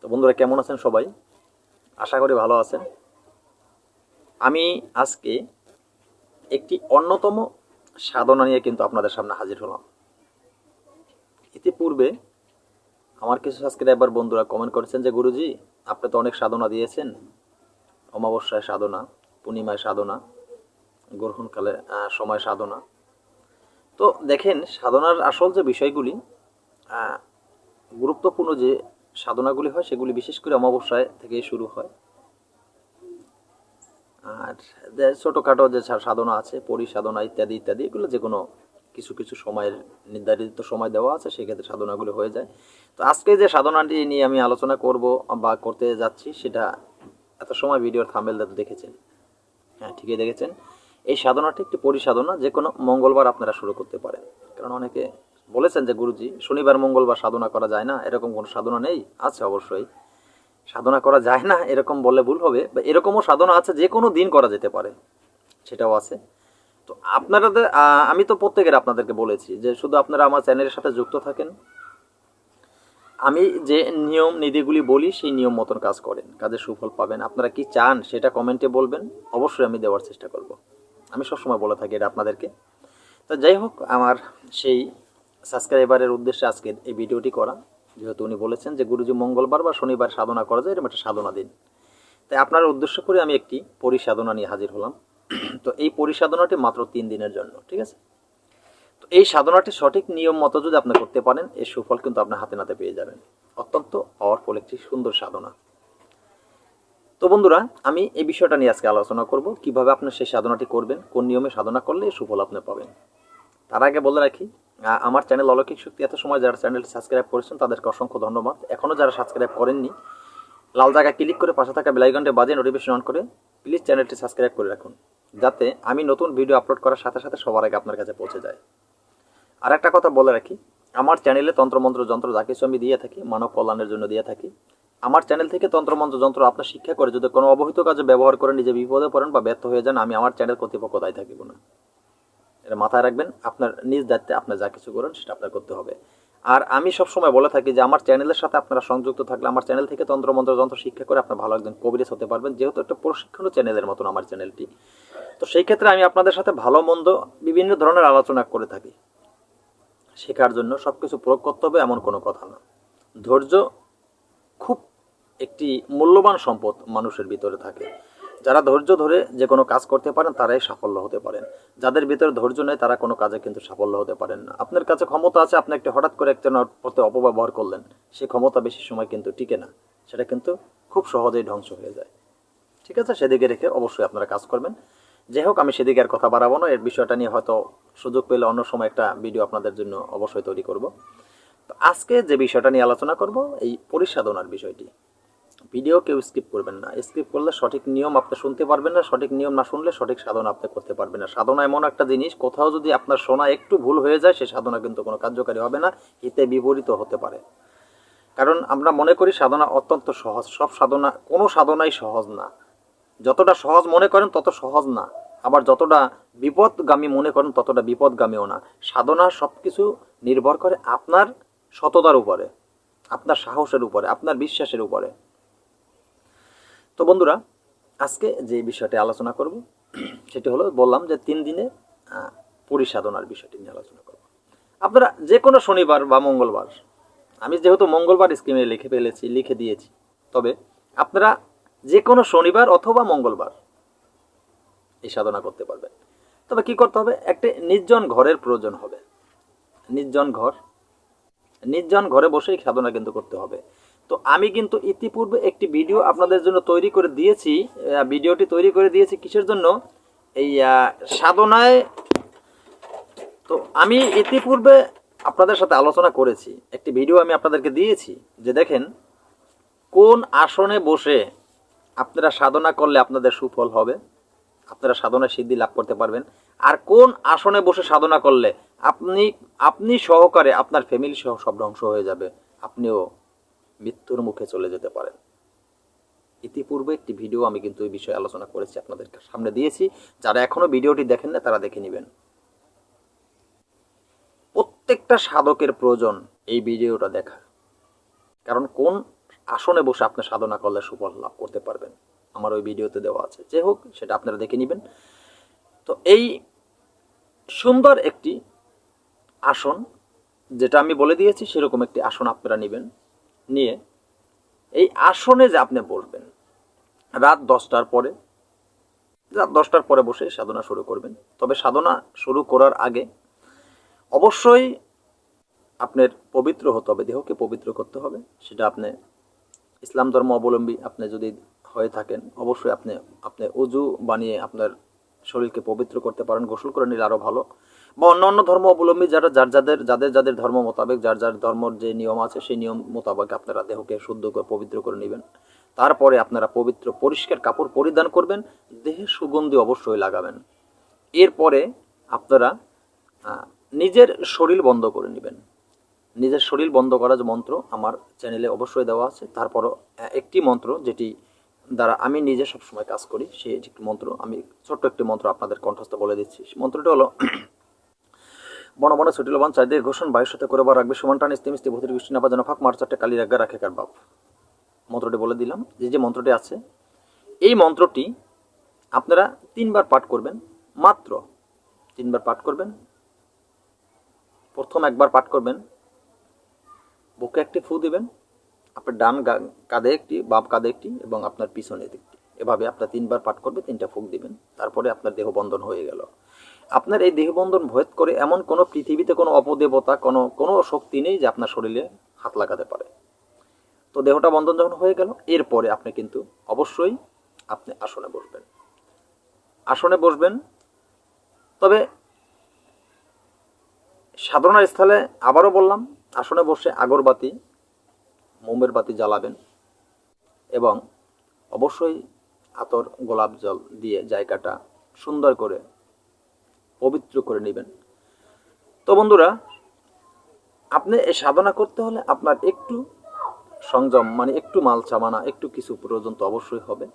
তো বন্ধুরা, কেমন আছেন সবাই? আশা করি ভালো আছেন। আমি আজকে একটি অন্যতম সাধনা নিয়ে কিন্তু আপনাদের সামনে হাজির হলাম। ইতিপূর্বে আমার কিছু সাবস্ক্রাইবার বন্ধুরা কমেন্ট করেছেন যে, গুরুজি, আপনি তো অনেক সাধনা দিয়েছেন। অমাবস্যায় সাধনা, পূর্ণিমায় সাধনা, গ্রহণকালে সময় সাধনা। তো দেখেন, সাধনার আসল যে বিষয়গুলি গুরুত্বপূর্ণ যে সাধনাগুলি হয়, সেগুলি বিশেষ করে অমাবস্যায় থেকে শুরু হয়। আর যে ছোটোখাটো যে সাধনা আছে, পরিসাধনা ইত্যাদি ইত্যাদি, এগুলো যে কোনো কিছু কিছু সময়ের নির্ধারিত সময় দেওয়া আছে, সেক্ষেত্রে সাধনাগুলো হয়ে যায়। তো আজকে যে সাধনাটি নিয়ে আমি আলোচনা করব বা করতে যাচ্ছি, সেটা এত সময় ভিডিওর থামেল দেখেছেন। হ্যাঁ ঠিকই দেখেছেন। এই সাধনাটি একটি পরিসাধনা যে কোনো মঙ্গলবার আপনারা শুরু করতে পারেন। কারণ অনেকে বলেছেন যে গুরুজি, শনিবার, মঙ্গলবার সাধনা করা যায় না, এরকম কোনো সাধনা নেই? আছে অবশ্যই। সাধনা করা যায় না, এরকম বললে ভুল হবে, বা এরকমও সাধনা আছে, যে কোনো দিন করা যেতে পারে, সেটাও আছে। তো আপনারা আমি তো প্রত্যেকের আপনাদেরকে বলেছি যে শুধু আপনারা আমার চ্যানেলের সাথে যুক্ত থাকেন। আমি যে নিয়ম নীতিগুলি বলি, সেই নিয়ম মতন কাজ করেন, কাজের সুফল পাবেন। আপনারা কি চান সেটা কমেন্টে বলবেন, অবশ্যই আমি দেওয়ার চেষ্টা করব। আমি সবসময় বলে থাকি এটা আপনাদেরকে। তো যাই হোক, আমার সেই সাবস্ক্রাইবারের উদ্দেশ্যে আজকে এই ভিডিওটি করা। যেহেতু উনি বলেছেন যে গুরুজি মঙ্গলবার বা শনিবার সাধনা করা যায়, এরকম একটা সাধনা দিন। তাই আপনার উদ্দেশ্য করে আমি একটি পরিসাধনা নিয়ে হাজির হলাম। তো এই পরিসাধনাটি মাত্র তিন দিনের জন্য, ঠিক আছে? তো এই সাধনাটি সঠিক নিয়ম মতো যদি আপনি করতে পারেন, এর সুফল কিন্তু আপনার হাতে নাতে পেয়ে যাবেন। অত্যন্ত পাওয়ারফুল একটি সুন্দর সাধনা। তো বন্ধুরা, আমি এই বিষয়টা নিয়ে আজকে আলোচনা করব, কীভাবে আপনি সেই সাধনাটি করবেন, কোন নিয়মে সাধনা করলে সুফল আপনি পাবেন। তার আগে বলে রাখি আমার চ্যানেল অলৌকিক শক্তি এত সময় যারা চ্যানেলটি সাবস্ক্রাইব করেছেন, তাদেরকে অসংখ্য ধন্যবাদ। এখনও যারা সাবস্ক্রাইব করেননি, লাল জায়গায় ক্লিক করে পাশে থাকা বেলাইকনটে বাজে নোটিফিকেশন অন করে প্লিজ চ্যানেলটি সাবস্ক্রাইব করে রাখুন, যাতে আমি নতুন ভিডিও আপলোড করার সাথে সাথে সবার আগে আপনার কাছে পৌঁছে যায়। আর একটা কথা বলে রাখি, আমার চ্যানেলে তন্ত্রমন্ত্র যন্ত্র যা কিছু আমি দিয়ে থাকি, মানব কল্যাণের জন্য দিয়ে থাকি, আমার চ্যানেল থেকে তন্ত্রমন্ত্র যন্ত্র আপনার শিক্ষা করে যদি কোনো অবহিত কাজে ব্যবহার করে নিজে বিপদে পড়েন বা ব্যর্থ হয়ে যান, আমি আমার চ্যানেল কর্তৃপক্ষ দায়ী থাকিব না। এটা মাথায় রাখবেন, আপনার নিজ দায়িত্বে আপনার যা কিছু করেন সেটা আপনার করতে হবে। আর আমি সব সময় বলে থাকি যে, আমার চ্যানেলের সাথে আপনারা সংযুক্ত থাকলে, আমার চ্যানেল থেকে তন্ত্রমন্ত্র যন্ত্র শিক্ষা করে আপনার ভালো একজন কবিরেজ হতে পারবেন, যেহেতু একটা প্রশিক্ষণ চ্যানেলের মতন আমার চ্যানেলটি। তো সেই ক্ষেত্রে আমি আপনাদের সাথে ভালো, মন্দ, বিভিন্ন ধরনের আলোচনা করে থাকি। শেখার জন্য সব কিছু প্রয়োগ করতে হবে, এমন কোনো কথা না। ধৈর্য খুব একটি মূল্যবান সম্পদ মানুষের ভিতরে থাকে। যারা ধৈর্য ধরে যে কোনো কাজ করতে পারেন, তারাই সাফল্য হতে পারেন। যাদের ভিতরে ধৈর্য নেই, তারা কোনো কাজে কিন্তু সাফল্য হতে পারেন না। আপনার কাছে ক্ষমতা আছে, আপনি একটি হঠাৎ করে একজনের প্রতি অপব্যবহার করলেন সেই ক্ষমতা বেশি সময় কিন্তু টিকে না। সেটা কিন্তু খুব সহজেই ধ্বংস হয়ে যায়। ঠিক আছে? সেদিকে রেখে অবশ্যই আপনারা কাজ করবেন। যাই হোক, আমি সেদিকে আর কথা বাড়াবো না। এর বিষয়টা নিয়ে হয়তো সুযোগ পেলে অন্য সময় একটা ভিডিও আপনাদের জন্য অবশ্যই তৈরি করব। আজকে যে বিষয়টা নিয়ে আলোচনা করব, এই পরিসাধনার বিষয়টি। ভিডিও কেউ স্কিপ করবেন না। স্কিপ করলে সঠিক নিয়ম আপনি শুনতে পারবেন না, সঠিক নিয়ম না শুনলে সঠিক সাধনা আপনি করতে পারবেন না। সাধনা এমন একটা জিনিস, কোথাও যদি আপনার শোনা একটু ভুল হয়ে যায় সেই সাধনা কিন্তু কোনো কার্যকারী হবে না, হিতে বিপরীত হতে পারে। কারণ আমরা মনে করি সাধনা অত্যন্ত সহজ, সব সাধনা, কোনো সাধনাই সহজ না। যতটা সহজ মনে করেন তত সহজ না। আবার যতটা বিপদগামী মনে করেন ততটা বিপদগামীও না। সাধনা সব কিছু নির্ভর করে আপনার সততার উপরে, আপনার সাহসের উপরে, আপনার বিশ্বাসের উপরে। তো বন্ধুরা, আজকে যে বিষয়টি আলোচনা করব, সেটি হলো বললাম যে তিন দিনে পরিসাধনার বিষয়টি নিয়ে আলোচনা করব। আপনারা যে কোনো শনিবার বা মঙ্গলবার, আমি যেহেতু মঙ্গলবার স্কিমে লিখে ফেলেছি, লিখে দিয়েছি, তবে আপনারা যে কোনো শনিবার অথবা মঙ্গলবার এই সাধনা করতে পারবেন। তবে কি করতে হবে? একটি নির্জন ঘরের প্রয়োজন হবে। নির্জন ঘর, নির্জন ঘরে বসেই সাধনা কিন্তু করতে হবে। তো আমি কিন্তু ইতিপূর্বে একটি ভিডিও আপনাদের জন্য তৈরি করে দিয়েছি ভিডিওটি তৈরি করে দিয়েছি কিসের জন্য? এই সাধনায়। তো আমি ইতিপূর্বে আপনাদের সাথে আলোচনা করেছি, একটি ভিডিও আমি আপনাদেরকে দিয়েছি যে দেখেন, কোন আসনে বসে আপনারা সাধনা করলে আপনাদের সুফল হবে? আপনারা সাধনায় সিদ্ধি লাভ করতে পারবেন। আর কোন আসনে বসে সাধনা করলে আপনি আপনি সহকারে আপনার ফ্যামিলি সহ সব ধ্বংস হয়ে যাবে। আপনিও মৃত্যুর মুখে চলে যেতে পারেন। ইতিপূর্বে একটি ভিডিও আমি কিন্তু এই বিষয়ে আলোচনা করেছি আপনাদের সামনে দিয়েছি। যারা এখনও ভিডিওটি দেখেন না, তারা দেখে নেবেন। প্রত্যেকটা সাধকের প্রয়োজন এই ভিডিওটা দেখা কারণ কোন আসনে বসে আপনি সাধনা করলে সুফল লাভ করতে পারবেন? আমার ওই ভিডিওতে দেওয়া আছে। যে হোক, সেটা আপনারা দেখে নেবেন। তো এই সুন্দর একটি আসন, যেটা আমি বলে দিয়েছি, সেরকম একটি আসন আপনারা নেবেন। নিয়ে এই আসনে যে আপনি বসবেন, রাত দশটার পরে, রাত দশটার পরে বসে সাধনা শুরু করবেন। তবে সাধনা শুরু করার আগে অবশ্যই আপনার পবিত্র হতে হবে, দেহকে পবিত্র করতে হবে। সেটা আপনি ইসলাম ধর্ম অবলম্বী আপনি যদি হয়ে থাকেন, অবশ্যই আপনি আপনি অজু বানিয়ে আপনার শরীরকে পবিত্র করতে পারেন। গোসল করে নিলে আরও ভালো। বা অন্য অন্য ধর্ম অবলম্বী যারা, যার, যাদের যাদের যাদের ধর্ম মোতাবেক, যার যার ধর্মর যে নিয়ম আছে, সেই নিয়ম মোতাবেক আপনারা দেহকে শুদ্ধ করে, পবিত্র করে নেবেন। তারপরে আপনারা পবিত্র পরিষ্কার কাপড় পরিধান করবেন, দেহে সুগন্ধি অবশ্যই লাগাবেন। এরপরে আপনারা নিজের শরীর বন্ধ করে নেবেন। নিজের শরীর বন্ধ করার মন্ত্র আমার চ্যানেলে অবশ্যই দেওয়া আছে। তারপরও একটি মন্ত্র যেটি দ্বারা আমি নিজে সবসময় কাজ করি, সেই একটি মন্ত্র, আমি ছোট্ট একটি মন্ত্র আপনাদের কণ্ঠস্থ বলে দিচ্ছি। সেই মন্ত্রটি হলো বন বন লবান চারিদিকে ঘোষণ বায়ুর সাথে করে রাখবে সমান টান ইস্তি মিস্তি ভূতির বৃষ্টি না যেন ফাঁক মার চারটে কালি রাখবে রাখে কার বাপ। মন্ত্রটি বলে দিলাম, যে যে মন্ত্রটি আছে, এই মন্ত্রটি আপনারা তিনবার পাঠ করবেন, মাত্র তিনবার পাঠ করবেন, প্রথম একবার পাঠ করবেন, বুকে একটি ফু দিবেন, আপনার ডান কাঁধে একটি, বাম কাঁধে একটি এবং আপনার পিছনে একটি। এভাবে আপনার তিনবার পাঠ করবে, তিনটা ফুক দিবেন, তারপরে আপনার দেহ বন্ধন হয়ে গেল। আপনার এই দেহবন্ধন ভেদ করে এমন কোনো পৃথিবীতে কোনো অপদেবতা, কোনো কোনো শক্তি নেই যে আপনার শরীরে হাত লাগাতে পারে। তো দেহটা বন্ধন যখন হয়ে গেল, এরপরে আপনি কিন্তু অবশ্যই আপনি আসনে বসবেন। আসনে বসবেন, তবে সাধনার স্থলে আবারও বললাম, আসনে বসে আগরবাতি মোমের বাতি জ্বালাবেন এবং অবশ্যই আতর গোলাপ জল দিয়ে জায়গাটা সুন্দর করে পবিত্র করে নেবেন। তো বন্ধুরা, আপনি এই সাধনা করতে হলে আপনার একটু সংযম মানে একটু মাল চামানা একটু কিছু প্রয়োজন তো অবশ্যই হবে।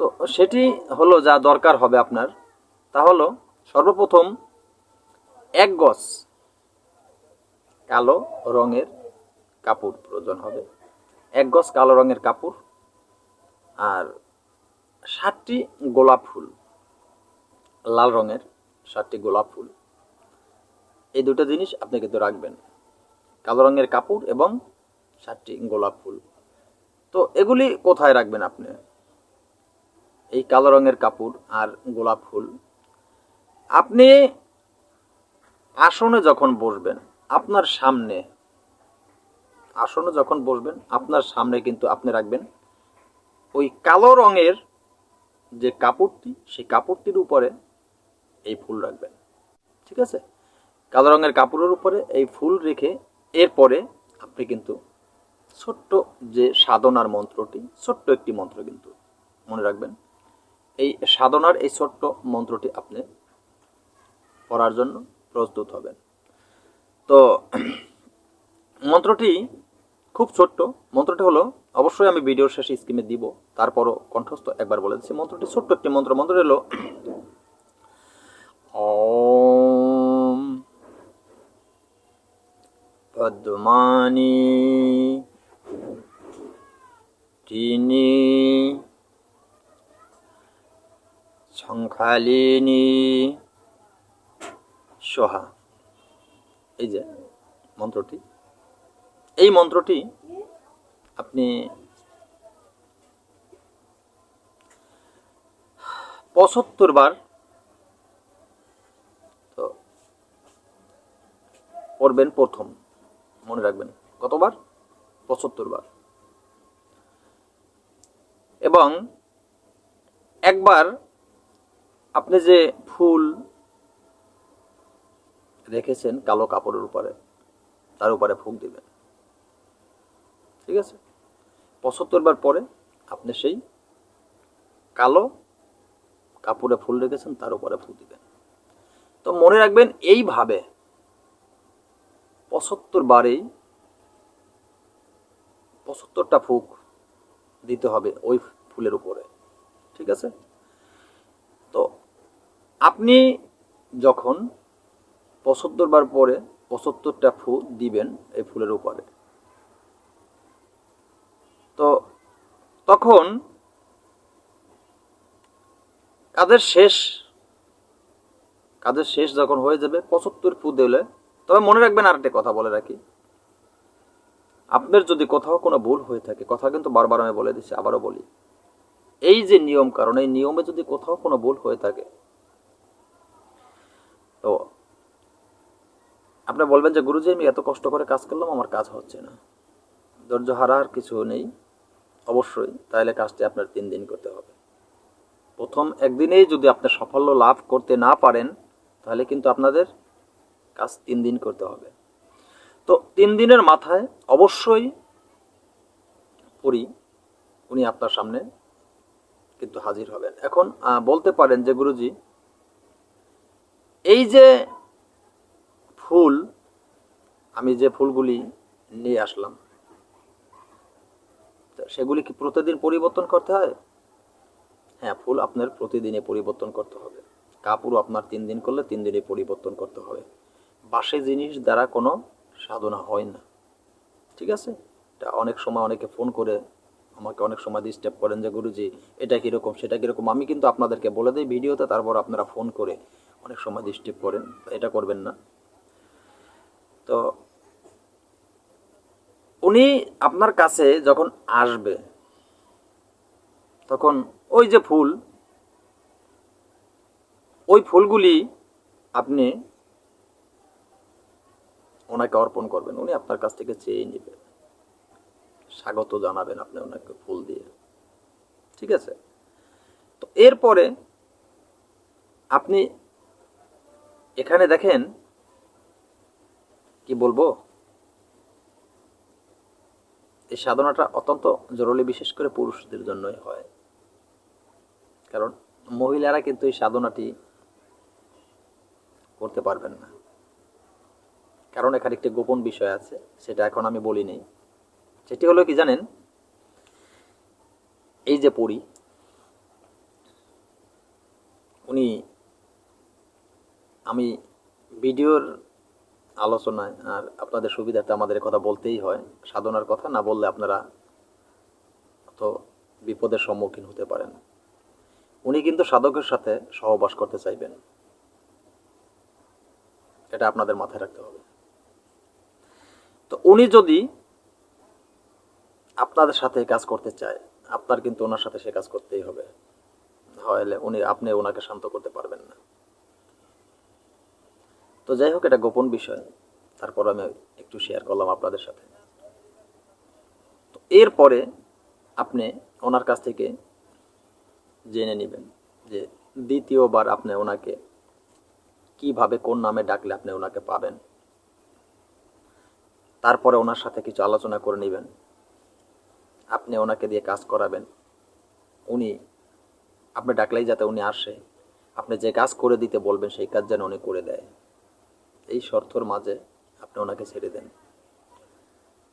তো সেটি হলো যা দরকার হবে আপনার। তা হলো সর্বপ্রথম এক গজ কালো রঙের কাপড় প্রয়োজন হবে। এক গজ কালো রঙের কাপড় আর ষাটটি গোলাপ ফুল লাল রঙের ষাটটি গোলাপ ফুল। এই দুটো জিনিস আপনি কিন্তু রাখবেন। কালো রঙের কাপড় এবং সাতটি গোলাপ ফুল। তো এগুলি কোথায় রাখবেন আপনি? এই কালো রঙের কাপড় আর গোলাপ ফুল। আপনি আসনে যখন বসবেন, আপনার সামনে, আসনে যখন বসবেন, আপনার সামনে কিন্তু আপনি রাখবেন ওই কালো রঙের যে কাপড়টি, সেই কাপড়টির উপরে এই ফুল রাখবেন। ঠিক আছে? কালো রঙের কাপড়ের উপরে এই ফুল রেখে এরপরে আপনি কিন্তু ছোট্ট যে সাধনার মন্ত্রটি, ছোট্ট একটি মন্ত্র কিন্তু মনে রাখবেন। এই সাধনার এই ছোট্ট মন্ত্রটি আপনি পড়ার জন্য প্রস্তুত হবেন। তো মন্ত্রটি খুব ছোট্ট। মন্ত্রটি হলো, অবশ্যই আমি ভিডিওর শেষে স্কিমে দিব, তারপরও কণ্ঠস্থ একবার বলে দিচ্ছি। মন্ত্রটি ছোট্ট একটি মন্ত্র। মন্ত্রটি হলো ওম পদ্মানি তিনি সংখ্যালিনী সোহা এই যে মন্ত্রটি। এই মন্ত্রটি আপনি পঁচাত্তর বার পড়বেন প্রথম। মনে রাখবেন, কতবার? পঁচাত্তর বার এবং একবার আপনি যে ফুল রেখেছেন কালো কাপড়ের উপরে, তার উপরে ফুক দিবেন। ঠিক আছে? পঁচাত্তর বার পরে আপনি সেই কালো কাপড়ে ফুল রেখেছেন, তার উপরে ফুক দিবেন। তো মনে রাখবেন, এইভাবে পঁচাত্তর বারেই পঁচাত্তরটা ফুক দিতে হবে ওই ফুলের উপরে, ঠিক আছে? তো আপনি যখন পঁচাত্তর বার পরে পঁচাত্তরটা ফু দিবেন এই ফুলের উপরে, তো তখন কাজের শেষ কাজের শেষ যখন হয়ে যাবে, পঁচাত্তর ফু দিলে তবে মনে রাখবেন আর একটা কথা বলে রাখি। আপনার যদি কোথাও কোনো ভুল হয়ে থাকে, কথা কিন্তু বারবার আমি বলে দিচ্ছি, আবারও বলি। এই যে নিয়ম কারণ, এই নিয়মে যদি কোথাও কোনো ভুল হয়ে থাকে, তো আপনি বলবেন যে, গুরুজি, আমি এত কষ্ট করে কাজ করলাম, আমার কাজ হচ্ছে না। ধৈর্য হারার কিছু নেই। অবশ্যই তাহলে কাজটি আপনার তিন দিন করতে হবে। প্রথম একদিনেই যদি আপনি সাফল্য লাভ করতে না পারেন, তাহলে কিন্তু আপনাদের কাজ তিন দিন করতে হবে। তো তিন দিনের মাথায় অবশ্যই পুরী উনি আপনার সামনে কিন্তু হাজির হবেন। এখন বলতে পারেন যে গুরুজি, এই যে ফুল, আমি যে ফুলগুলি নিয়ে আসলাম সেগুলি কি প্রতিদিন পরিবর্তন করতে হয়? হ্যাঁ ফুল আপনার প্রতিদিনে পরিবর্তন করতে হবে। কাপড় আপনার তিন দিন করলে তিন দিনে পরিবর্তন করতে হবে। বাসে জিনিস দ্বারা কোনো সাধনা হয় না। ঠিক আছে? এটা অনেক সময় অনেকে ফোন করে, আমাকে অনেক সময় ডিস্টার্ব করেন যে, গুরুজি, এটা কীরকম, সেটা কীরকম? আমি কিন্তু আপনাদেরকে বলে দিই ভিডিওতে, তারপর আপনারা ফোন করে অনেক সময় ডিস্টার্ব করেন, এটা করবেন না। তো উনি আপনার কাছে যখন আসবে, তখন ওই যে ফুল, ওই ফুলগুলি আপনি ওনাকে অর্পণ করবেন, উনি আপনার কাছ থেকে চেয়ে নেবেন স্বাগত জানাবেন আপনি ওনাকে ফুল দিয়ে। ঠিক আছে? তো এরপরে আপনি এখানে দেখেন, কি বলব? এই সাধনাটা অত্যন্ত জরুরি, বিশেষ করে পুরুষদের জন্যই হয়। কারণ মহিলারা কিন্তু এই সাধনাটি করতে পারবেন না। কারণ এখানে একটি গোপন বিষয় আছে, সেটা এখন আমি বলিনি সেটি হলো কি জানেন? এই যে পড়ি উনি, আমি ভিডিওর আলোচনায় আর আপনাদের সুবিধার্থে আমাদের কথা বলতেই হয়। সাধনার কথা না বললে আপনারা তো বিপদের সম্মুখীন হতে পারেন। উনি কিন্তু সাধকের সাথে সহবাস করতে চাইবেন। এটা আপনাদের মাথায় রাখতে হবে। তো উনি যদি আপনাদের সাথে কাজ করতে চায়, আপনার কিন্তু ওনার সাথে সে কাজ করতেই হবে। হলে উনি, আপনি ওনাকে শান্ত করতে পারবেন না। তো যাই হোক, এটা গোপন বিষয়। তারপর আমি একটু শেয়ার করলাম আপনাদের সাথে। তো এরপরে আপনি ওনার কাছ থেকে জেনে নেবেন যে দ্বিতীয়বার আপনি ওনাকে কীভাবে, কোন নামে ডাকলে আপনি ওনাকে পাবেন। তারপরে ওনার সাথে কিছু আলোচনা করে নেবেন। আপনি ওনাকে দিয়ে কাজ করাবেন। উনি, আপনি ডাকলেই যাতে উনি আসে। আপনি যে কাজ করে দিতে বলবেন, সেই কাজ যেন উনি করে দেয়। এই শর্তর মাঝে আপনি ওনাকে ছেড়ে দেন।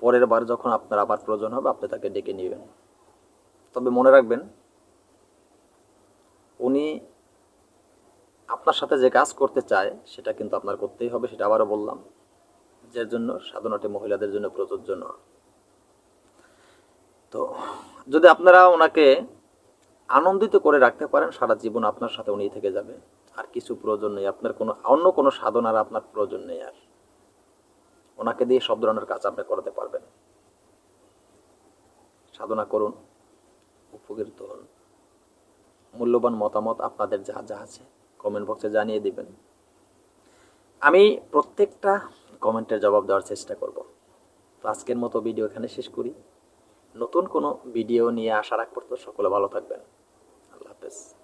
পরের বার যখন আপনার আবার প্রয়োজন হবে, আপনি তাকে ডেকে নেবেন। তবে মনে রাখবেন, উনি আপনার সাথে যে কাজ করতে চায়, সেটা কিন্তু আপনার করতেই হবে, সেটা আবারও বললাম। যার জন্য সাধনাটি মহিলাদের জন্য প্রযোজ্য নয়। তো, যদি আপনারা ওনাকে আনন্দিত করে রাখতে পারেন, সারা জীবন আপনার সাথে উনি থেকে যাবে। আর কিছু প্রয়োজন নেই, আপনার কোনো, অন্য কোনো সাধনার আপনার প্রয়োজন নেই আর। ওনাকে দিয়ে সব ধরনের কাজ আপনি করাতে পারবেন। সাধনা করুন, উপকৃত হন। মূল্যবান মতামত আপনাদের যা যা আছে কমেন্ট বক্সে জানিয়ে দিবেন। আমি প্রত্যেকটা কমেন্টের জবাব দেওয়ার চেষ্টা করব। তো আজকের মতো ভিডিও এখানে শেষ করি। নতুন কোনো ভিডিও নিয়ে আসার আগ পর্যন্ত সকলে ভালো থাকবেন। আল্লাহ হাফেজ।